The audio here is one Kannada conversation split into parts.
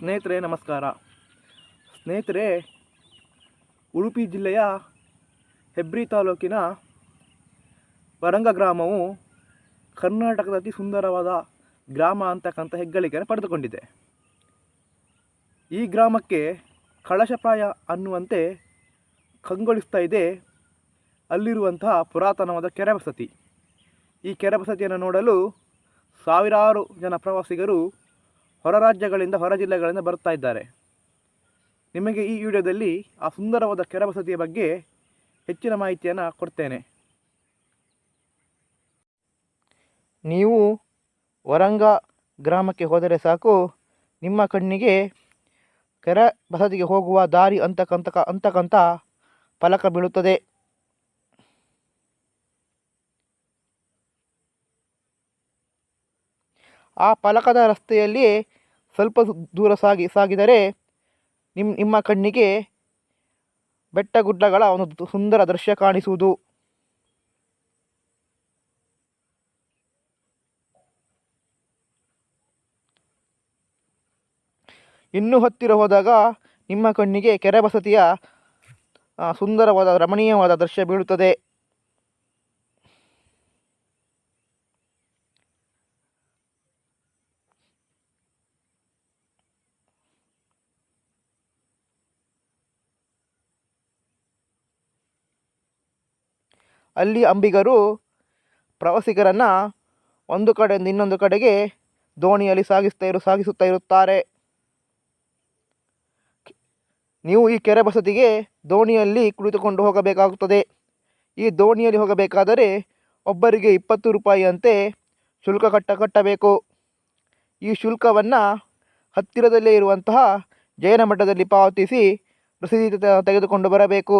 ಸ್ನೇಹಿತರೆ, ನಮಸ್ಕಾರ. ಸ್ನೇಹಿತರೆ, ಉಡುಪಿ ಜಿಲ್ಲೆಯ ಹೆಬ್ರಿ ತಾಲೂಕಿನ ವರಂಗ ಗ್ರಾಮವು ಕರ್ನಾಟಕದ ಅತಿ ಸುಂದರವಾದ ಗ್ರಾಮ ಅಂತಕ್ಕಂಥ ಹೆಗ್ಗಳಿಕೆಯನ್ನು ಪಡೆದುಕೊಂಡಿದೆ. ಈ ಗ್ರಾಮಕ್ಕೆ ಕಳಶಪ್ರಾಯ ಅನ್ನುವಂತೆ ಕಂಗೊಳಿಸ್ತಾ ಇದೆ. ಅಲ್ಲಿರುವಂತಹ ಪುರಾತನವಾದ ಕೆರೆ ಬಸತಿ. ಈ ಕೆರೆ ಬಸತಿಯನ್ನು ನೋಡಲು ಸಾವಿರಾರು ಜನ ಪ್ರವಾಸಿಗರು ಹೊರ ರಾಜ್ಯಗಳಿಂದ ಹೊರ ಜಿಲ್ಲೆಗಳಿಂದ ಬರುತ್ತಾ ಇದ್ದಾರೆ. ನಿಮಗೆ ಈ ವಿಡಿಯೋದಲ್ಲಿ ಆ ಸುಂದರವಾದ ಕೆರೆ ಬಸತಿಯ ಬಗ್ಗೆ ಹೆಚ್ಚಿನ ಮಾಹಿತಿಯನ್ನು ಕೊಡ್ತೇನೆ. ನೀವು ವರಂಗ ಗ್ರಾಮಕ್ಕೆ ಹೋದರೆ ಸಾಕು. ನಿಮ್ಮ ಕಣ್ಣಿಗೆ ಕೆರೆ ಬಸದಿಗೆ ಹೋಗುವ ದಾರಿ ಅಂತಕ್ಕಂತ ಅಂತಕ್ಕಂಥ ಫಲಕ ಬೀಳುತ್ತದೆ. ಆ ಫಲಕದ ರಸ್ತೆಯಲ್ಲಿ ಸ್ವಲ್ಪ ದೂರ ಸಾಗಿ, ಸಾಗಿದರೆ ನಿಮ್ಮ ನಿಮ್ಮ ಕಣ್ಣಿಗೆ ಬೆಟ್ಟ ಗುಡ್ಡಗಳ ಒಂದು ಸುಂದರ ದೃಶ್ಯ ಕಾಣಿಸುವುದು. ಇನ್ನೂ ಹತ್ತಿರ ಹೋದಾಗ ನಿಮ್ಮ ಕಣ್ಣಿಗೆ ಕೆರೆ ಬಸತಿಯ ಸುಂದರವಾದ, ರಮಣೀಯವಾದ ದೃಶ್ಯ ಬೀಳುತ್ತದೆ. ಅಲ್ಲಿ ಅಂಬಿಗರು ಪ್ರವಾಸಿಗರನ್ನು ಒಂದು ಕಡೆಯಿಂದ ಇನ್ನೊಂದು ಕಡೆಗೆ ದೋಣಿಯಲ್ಲಿ ಸಾಗಿಸ್ತಾ ಇರು, ಸಾಗಿಸುತ್ತಾ ಇರುತ್ತಾರೆ. ನೀವು ಈ ಕೆರೆ ಬಸತಿಗೆ ದೋಣಿಯಲ್ಲಿ ಕುಳಿತುಕೊಂಡು ಹೋಗಬೇಕಾಗುತ್ತದೆ. ಈ ದೋಣಿಯಲ್ಲಿ ಹೋಗಬೇಕಾದರೆ ಒಬ್ಬರಿಗೆ ಇಪ್ಪತ್ತು ರೂಪಾಯಿಯಂತೆ ಶುಲ್ಕ ಕಟ್ಟ, ಕಟ್ಟಬೇಕು. ಈ ಶುಲ್ಕವನ್ನು ಹತ್ತಿರದಲ್ಲೇ ಇರುವಂತಹ ಜೈನ ಮಠದಲ್ಲಿ ಪಾವತಿಸಿ ರಸೀದಿ ತೆಗೆದುಕೊಂಡು ಬರಬೇಕು.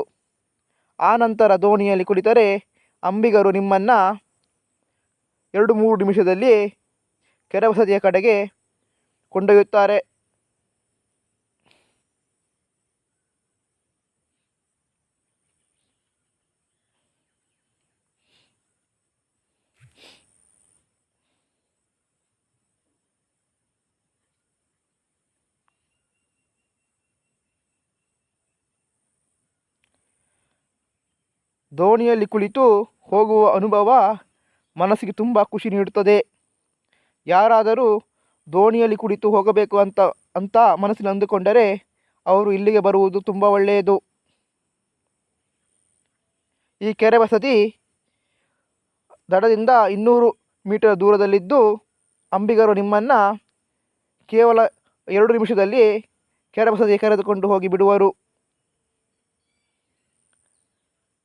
ಆನಂತರ ದೋಣಿಯಲ್ಲಿ ಕುಳಿತರೆ ಅಂಬಿಗರು ನಿಮ್ಮನ್ನು ಎರಡು ಮೂರು ನಿಮಿಷದಲ್ಲಿ ಕೆರೆ ವಸತಿಯ ಕಡೆಗೆ ಕೊಂಡೊಯ್ಯುತ್ತಾರೆ. ದೋಣಿಯಲ್ಲಿ ಕುಳಿತು ಹೋಗುವ ಅನುಭವ ಮನಸ್ಸಿಗೆ ತುಂಬ ಖುಷಿ ನೀಡುತ್ತದೆ. ಯಾರಾದರೂ ದೋಣಿಯಲ್ಲಿ ಕುಳಿತು ಹೋಗಬೇಕು ಅಂತ ಅಂತ ಮನಸ್ಸಿನಲ್ಲಿ ಅಂದುಕೊಂಡರೆ ಅವರು ಇಲ್ಲಿಗೆ ಬರುವುದು ತುಂಬ ಒಳ್ಳೆಯದು. ಈ ಕೆರೆ ವಸತಿ ದಡದಿಂದ ಇನ್ನೂರು ಮೀಟರ್ ದೂರದಲ್ಲಿದ್ದು ಅಂಬಿಗರು ನಿಮ್ಮನ್ನು ಕೇವಲ ಎರಡು ನಿಮಿಷದಲ್ಲಿ ಕೆರೆ ಬಸದಿಗೆ ಕರೆದುಕೊಂಡು ಹೋಗಿ ಬಿಡುವರು.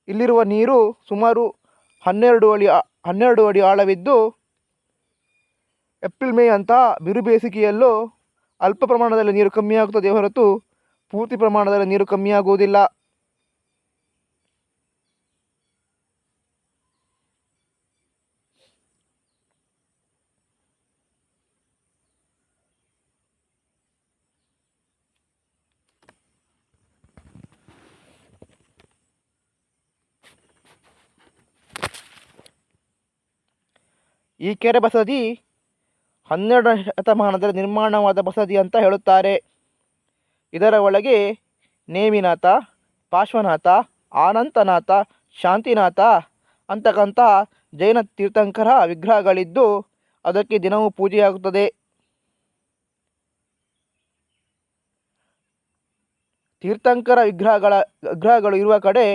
ಇಲ್ಲಿರುವ ನೀರು ಸುಮಾರು ಹನ್ನೆರಡು ಅಡಿ ಹನ್ನೆರಡು ಅಡಿ ಆಳವಿದ್ದು ಏಪ್ರಿಲ್ ಮೇ ಅಂತ ಬಿರು ಬೇಸಿಗೆಯಲ್ಲೂ ಅಲ್ಪ ಪ್ರಮಾಣದಲ್ಲಿ ನೀರು ಕಮ್ಮಿಯಾಗುತ್ತದೆ ಹೊರತು ಪೂರ್ತಿ ಪ್ರಮಾಣದಲ್ಲಿ ನೀರು ಕಮ್ಮಿಯಾಗುವುದಿಲ್ಲ. ಈ ಕೆರೆ ಬಸದಿ ಹನ್ನೆರಡನೇ ಶತಮಾನದಲ್ಲಿ ನಿರ್ಮಾಣವಾದ ಬಸದಿ ಅಂತ ಹೇಳುತ್ತಾರೆ. ಇದರ ಒಳಗೆ ನೇಮಿನಾಥ, ಪಾರ್ಶ್ವನಾಥ ಆನಂತನಾಥ ಶಾಂತಿನಾಥ ಅಂತಕ್ಕಂಥ ಜೈನ ತೀರ್ಥಂಕರ ವಿಗ್ರಹಗಳಿದ್ದು ಅದಕ್ಕೆ ದಿನವೂ ಪೂಜೆಯಾಗುತ್ತದೆ. ತೀರ್ಥಂಕರ ವಿಗ್ರಹಗಳ, ವಿಗ್ರಹಗಳು ಇರುವ ಕಡೆ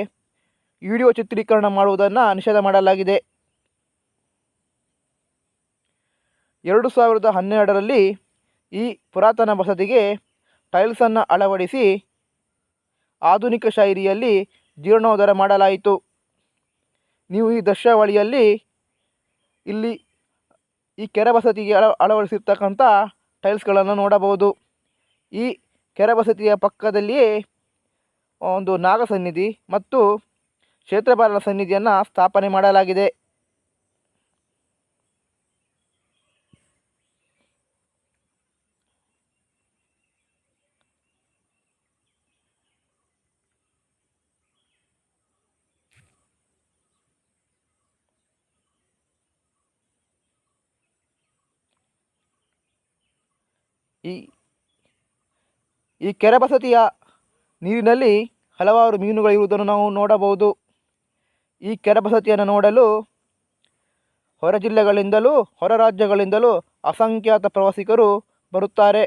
ವಿಡಿಯೋ ಚಿತ್ರೀಕರಣ ಮಾಡುವುದನ್ನು ನಿಷೇಧ ಮಾಡಲಾಗಿದೆ. ಎರಡು ಸಾವಿರದ ಹನ್ನೆರಡರಲ್ಲಿ ಈ ಪುರಾತನ ಬಸದಿಗೆ ಟೈಲ್ಸನ್ನು ಅಳವಡಿಸಿ ಆಧುನಿಕ ಶೈಲಿಯಲ್ಲಿ ಜೀರ್ಣೋದ್ಧಾರ ಮಾಡಲಾಯಿತು. ನೀವು ಈ ದೃಶ್ಯಾವಳಿಯಲ್ಲಿ ಇಲ್ಲಿ ಈ ಕೆರೆ ಬಸತಿಗೆ ಅಳ, ಅಳವಡಿಸಿರ್ತಕ್ಕಂಥ ಟೈಲ್ಸ್ಗಳನ್ನು ನೋಡಬಹುದು. ಈ ಕೆರೆ ಬಸತಿಯ ಪಕ್ಕದಲ್ಲಿಯೇ ಒಂದು ನಾಗಸನ್ನಿಧಿ ಮತ್ತು ಕ್ಷೇತ್ರಪಾಲನ ಸನ್ನಿಧಿಯನ್ನು ಸ್ಥಾಪನೆ ಮಾಡಲಾಗಿದೆ. ಈ ಈ ಕೆರೆ ಬಸತಿಯ ನೀರಿನಲ್ಲಿ ಹಲವಾರು ಮೀನುಗಳಿರುವುದನ್ನು ನಾವು ನೋಡಬಹುದು. ಈ ಕೆರೆ ಬಸತಿಯನ್ನು ನೋಡಲು ಹೊರ ಜಿಲ್ಲೆಗಳಿಂದಲೂ ಹೊರ ರಾಜ್ಯಗಳಿಂದಲೂ ಅಸಂಖ್ಯಾತ ಪ್ರವಾಸಿಗರು ಬರುತ್ತಾರೆ.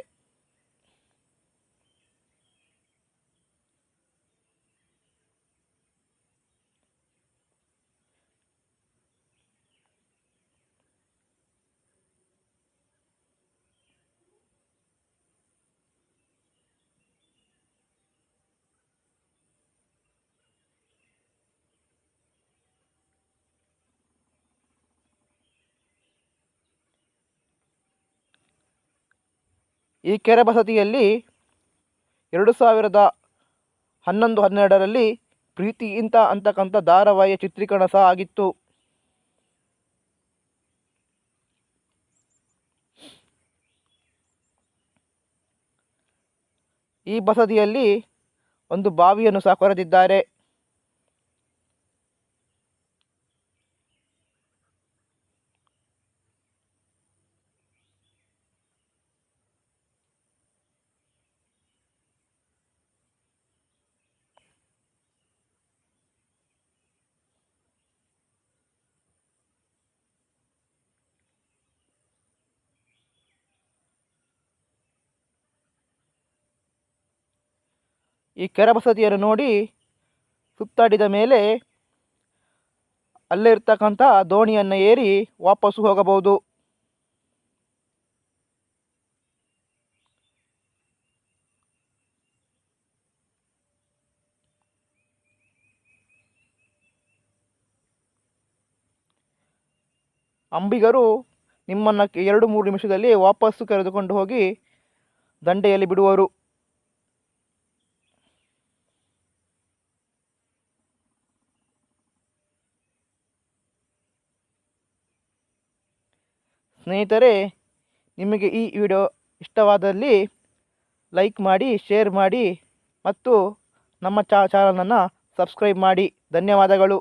ಈ ಕೆರೆ ಬಸದಿಯಲ್ಲಿ ಎರಡು ಸಾವಿರದ ಹನ್ನೊಂದು, ಹನ್ನೆರಡರಲ್ಲಿ ಪ್ರೀತಿ ಇಂತ ಅಂತಕ್ಕಂಥ ಧಾರಾವಾಹಿಯ ಚಿತ್ರೀಕರಣ ಸಹ ಆಗಿತ್ತು. ಈ ಬಸದಿಯಲ್ಲಿ ಒಂದು ಬಾವಿಯನ್ನು ಸಹ ಕೊರೆದಿದ್ದಾರೆ. ಈ ಕೆರಬಸತಿಯನ್ನು ನೋಡಿ ಸುತ್ತಾಡಿದ ಮೇಲೆ ಅಲ್ಲೇ ಇರ್ತಕ್ಕಂಥ ದೋಣಿಯನ್ನು ಏರಿ ವಾಪಸ್ಸು ಹೋಗಬಹುದು. ಅಂಬಿಗರು ನಿಮ್ಮನ್ನು ಎರಡು ಮೂರು ನಿಮಿಷದಲ್ಲಿ ವಾಪಸ್ಸು ಕರೆದುಕೊಂಡು ಹೋಗಿ ದಂಡೆಯಲ್ಲಿ ಬಿಡುವರು. ಸ್ನೇಹಿತರೆ, ನಿಮಗೆ ಈ ವಿಡಿಯೋ ಇಷ್ಟವಾದಲ್ಲಿ ಲೈಕ್ ಮಾಡಿ, ಶೇರ್ ಮಾಡಿ ಮತ್ತು ನಮ್ಮ ಚಾ, ಚಾನಲನ್ನು ಸಬ್ಸ್ಕ್ರೈಬ್ ಮಾಡಿ. ಧನ್ಯವಾದಗಳು.